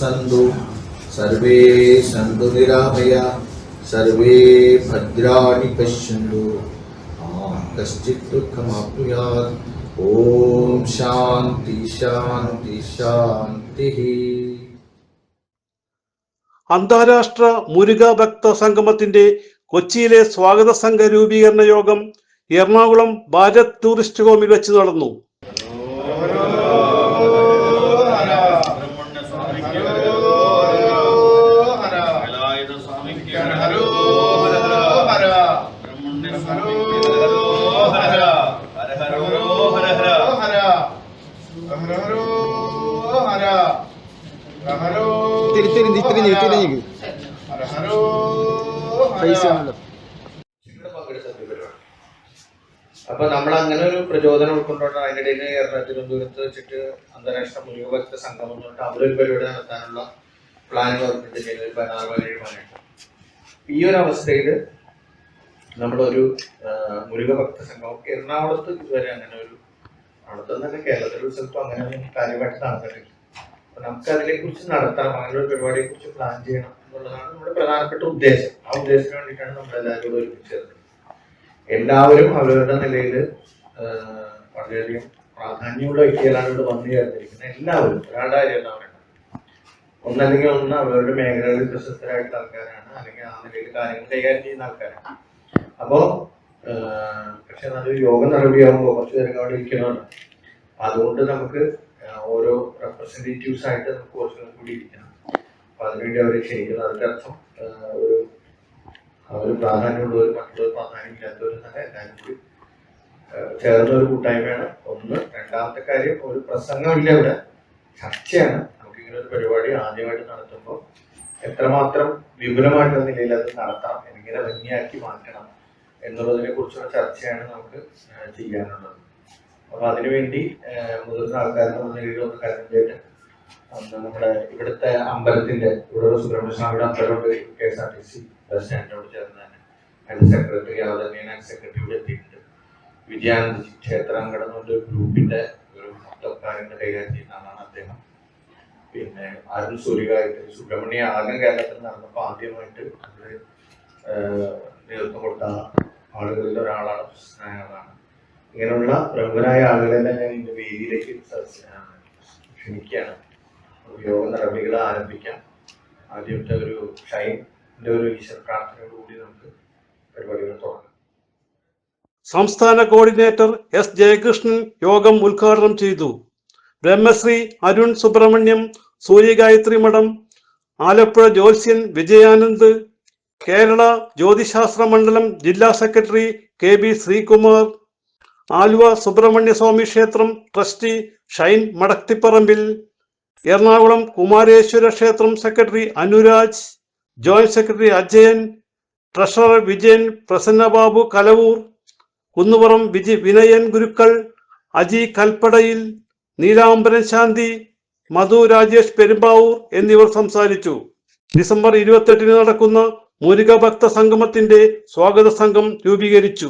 सन्तु सर्वे सन्तु निरामया सर्वे भद्राणि पश्यन्तु मा कश्चित् दुःखमाप्नुयात् ॐ शान्ति शान्ति शान्तिः അന്താരാഷ്ട്ര മുരുക ഭക്ത സംഗമത്തിന്റെ കൊച്ചിയിലെ സ്വാഗത സംഘ രൂപീകരണ യോഗം എറണാകുളം ഭാരത് ടൂറിസ്റ്റ് ഹോമിൽ വെച്ച് നടന്നു തിരിഞ്ഞ് തിരിഞ്ഞ് പൈസ അപ്പൊ നമ്മൾ അങ്ങനെ ഒരു പ്രചോദനം ഉൾക്കൊണ്ടുകൊണ്ട് അതിന്റെ ഇടയിൽ എറണാകുളം തിരുവനന്തപുരത്ത് വെച്ചിട്ട് അന്താരാഷ്ട്ര മുരുകഭക്ത സംഗമം പറഞ്ഞിട്ട് അവരൊരു പരിപാടി നടത്താനുള്ള പ്ലാൻ വർക്കിട്ട് ചെയ്ത് ഒരു പതിനാറ് പതിനേഴ് മണിയാണ് ഈ ഒരു അവസ്ഥയിൽ നമ്മളൊരു മുരുകഭക്ത സംഗമം എറണാകുളത്ത് ഇതുവരെ അങ്ങനെ ഒരു അവിടുത്തെ തന്നെ കേരളത്തിലെ ഒരു സ്ഥലത്തും അങ്ങനെ ഒരു കാര്യമായിട്ട് നടന്നിട്ടില്ല. നമുക്ക് അതിനെ കുറിച്ച് നടത്താം അങ്ങനെ ഒരു പരിപാടിയെ കുറിച്ച് പ്ലാൻ ചെയ്യണം എന്നുള്ളതാണ് നമ്മുടെ പ്രധാനപ്പെട്ട ഉദ്ദേശം. ആ ഉദ്ദേശത്തിന് വേണ്ടിയിട്ടാണ് നമ്മൾ എല്ലാവരും കൂടെ ഒരുമിച്ച് എല്ലാവരും അവരവരുടെ നിലയിൽ വളരെയധികം പ്രാധാന്യമുള്ള വ്യക്തികളാണ് ഇവിടെ വന്നു ചേർന്നിരിക്കുന്നത്. എല്ലാവരും ഒരാളുടെ കാര്യമല്ല വേണ്ട ഒന്നല്ലെങ്കിൽ ഒന്ന് അവരുടെ മേഖലകളിൽ പ്രശസ്തരായിട്ടുള്ള ആൾക്കാരാണ് അല്ലെങ്കിൽ ആ നിലയിൽ കാര്യങ്ങൾ കൈകാര്യം ചെയ്യുന്ന ആൾക്കാരാണ്. അപ്പോ പക്ഷെ നല്ലൊരു യോഗ നടപടിയാകുമ്പോൾ കുറച്ച് നേരം അവിടെ ഇരിക്കണമല്ലോ അതുകൊണ്ട് നമുക്ക് ഓരോ റെപ്രസെന്റേറ്റീവ്സ് ആയിട്ട് നമുക്ക് കുറച്ച് നേരം കൂടി ഇരിക്കണം അപ്പൊ അതിനുവേണ്ടി അവരെ ക്ഷണിക്കുന്നത് അതിന്റെ അർത്ഥം ഒരു ഒരു പ്രാധാന്യമുള്ളവർ മറ്റുള്ളവർ പ്രാധാന്യമില്ലാത്തവരും തന്നെ എല്ലാവരും കൂടി ചേർന്ന ഒരു കൂട്ടായ്മയാണ്. ഒന്ന് രണ്ടാമത്തെ കാര്യം ഒരു പ്രസംഗമില്ല ഇവിടെ. ചർച്ചയാണ്. നമുക്ക് ഇങ്ങനെ ഒരു പരിപാടി ആദ്യമായിട്ട് നടത്തുമ്പോൾ എത്രമാത്രം വിപുലമായിട്ടുള്ള നിലയിൽ അത് നടത്താം എങ്ങനെ ഭംഗിയാക്കി മാറ്റണം എന്നുള്ളതിനെ കുറിച്ചുള്ള ചർച്ചയാണ് നമുക്ക് ചെയ്യാനുള്ളത്. അപ്പൊ അതിനുവേണ്ടി മുതിർന്ന ആൾക്കാരുടെ നിലയിൽ ഒന്ന് കാര്യം ചെയ്തിട്ട് അന്ന് നമ്മുടെ ഇവിടുത്തെ അമ്പലത്തിന്റെ ഇവിടെ ഒരു സുബ്രഹ്മണ്യസ്വാമിയുടെ അമ്പലമുണ്ട് K S R T C bus സ്റ്റാൻഡിനോട് ചേർന്ന് തന്നെ. ഹെൽത്ത് സെക്രട്ടറി അതുപോലെ ഹെൽത്ത് സെക്രട്ടറി ഇവിടെ എത്തിയിട്ടുണ്ട്. വിജയാനന്ദ ക്ഷേത്രം കിടന്നുകൊണ്ട് ഗ്രൂപ്പിന്റെ ഒരു മൊത്തം കാര്യങ്ങൾ കൈകാര്യം ചെയ്യുന്ന ആളാണ് അദ്ദേഹം. പിന്നെ അരുൺ സൂര്യകായത്രി സുബ്രഹ്മണ്യ ആകെ കേരളത്തിൽ നടന്നപ്പോൾ ആദ്യമായിട്ട് അത് നേതൃത്വം കൊടുത്ത ആളുകളിൽ ഒരാളാണ് പ്രശസ്തനായതാണ് ഇങ്ങനെയുള്ള പ്രമുഖരായ ആളുകളെല്ലാം ഞാൻ ഇതിന്റെ വേദിയിലേക്ക് ക്ഷണിക്കുകയാണ്. യോഗ നടപടികൾ ആരംഭിക്കാം. ആദ്യത്തെ ഒരു ഷൈന്റെ ഒരു ഈശ്വര പ്രാർത്ഥനയോടുകൂടി നമുക്ക് പരിപാടികൾ തുടങ്ങാം. സംസ്ഥാന കോർഡിനേറ്റർ എസ് ജയകൃഷ്ണൻ യോഗം ഉദ്ഘാടനം ചെയ്തു. ബ്രഹ്മശ്രീ അരുൺ സുബ്രഹ്മണ്യം സൂര്യഗായത്രി മഠം ആലപ്പുഴ ജ്യോത്സ്യൻ വിജയാനന്ദ് കേരള ജ്യോതിശാസ്ത്ര മണ്ഡലം ജില്ലാ secretary K B Sreekumar Aluva Subramanya Swamy ക്ഷേത്രം ട്രസ്റ്റി ഷൈൻ മടക്തിപ്പറമ്പിൽ എറണാകുളം കുമാരേശ്വര ക്ഷേത്രം secretary Anuraj joint secretary Ajayan treasurer Vijayan Prasannababu Kalavoor Kunnupuram Viji Vinayan Gurukkal Aji Kalpadayil Neelambaran Shanti Madhu Rajesh Perumbavoor എന്നിവർ സംസാരിച്ചു. ഡിസംബർ ഇരുപത്തെട്ടിന് നടക്കുന്ന മുരുക ഭക്ത സംഗമത്തിന്റെ സ്വാഗത സംഘം രൂപീകരിച്ചു.